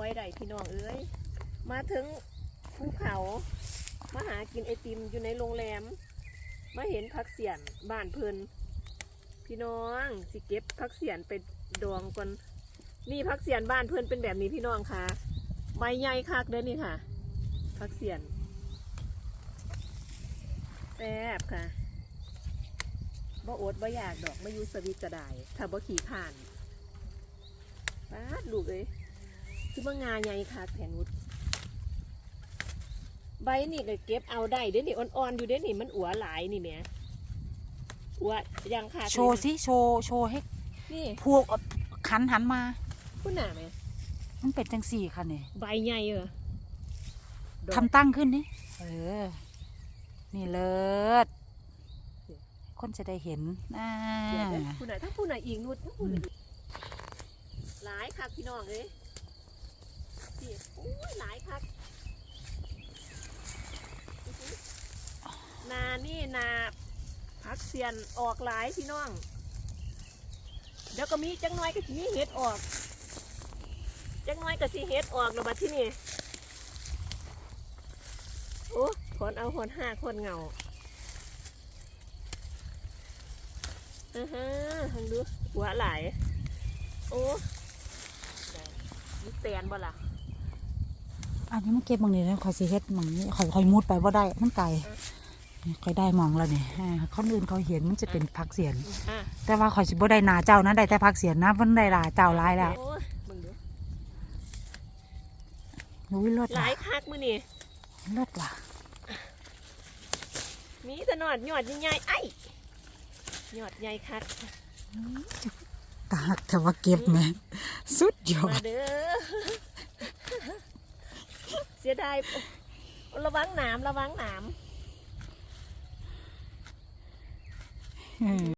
อยได้พี่น้องเอ้ย มาถึงภูเขา มาหากินไอติมอยู่ในโรงแรม มาเห็นพักเสียนบ้านเพลินพี่น้องสิเก็บพักเสียนไปดองก่อนนี่พักเสียนบ้านเพิ่นเป็นแบบนี้พี่น้องค่ะ ใบใหญ่คักเด้อนี่ค่ะ พักเสียนแซ่บค่ะบ่อดบ่อยากดอกมาอยู่สวิตจะได้ถ้าบ่ขี่ผ่านป้าดลูกเอ้ย คือว่างาใหญ่คักแผนุดใบนี่ก็เก็บเอาได้เด้อนี่อ่อนๆอยู่เด้อนี่มันอัวหลายนี่แหม่อัวยังค่ะโชว์สิโชว์โชว์ให้นี่พวกขันหันมา คุณหน่าไหมมันเป็นจังสี่ค่ะเนี่ยใบใหญ่เหรอดอกทำตั้งขึ้นนี่เออ นี่เลิศคนจะได้เห็นอ่าเดี๋ยวนะคุณหน่าถ้าคุณหน่าอีกนุดถ้าคุณหน่าอีกหลายคักพี่น้องเอ้ยนี่โอ้ยหลายคักอื้อหือ นี่นาพักเสียนออกหลายพี่น้อง เดี๋ยวก็มีจังน้อยก็สิมีเห็ดออก จังน้อยก็สิเห็ดออกแล้วบัดที่นี่โอ้คนเอาคนห้าคนเงาอือฮะทังดูหัวไหลโอ้มีแตนบ่ล่ะอันนี้มันเก็บบางนี่นะคอยสิเฮ็ดมองนี้คอยคอยมุดไปว่าได้มันไกล คอยได้หมองแล้วเนี่ยอ่าคนอื่นเขาเห็นมันจะเป็นพักเสียนอะแต่ว่าคอยสิบ่ได้หนาเจ้านะได้แต่พักเสียนนะมันได้หลาเจ้าหลายแล้วโอ้ยมึงดูอุ้ยเลิศหว่ะลายคักมือนี่เลิศว่ะมีแต่นอดยอดใหญ่ๆไอ้ยอดใหญ่คักตากแต่ว่าเก็บแม่สุดยอมาดเด้อเสียดายโอ้ระวังหนามระวังหนาม อืม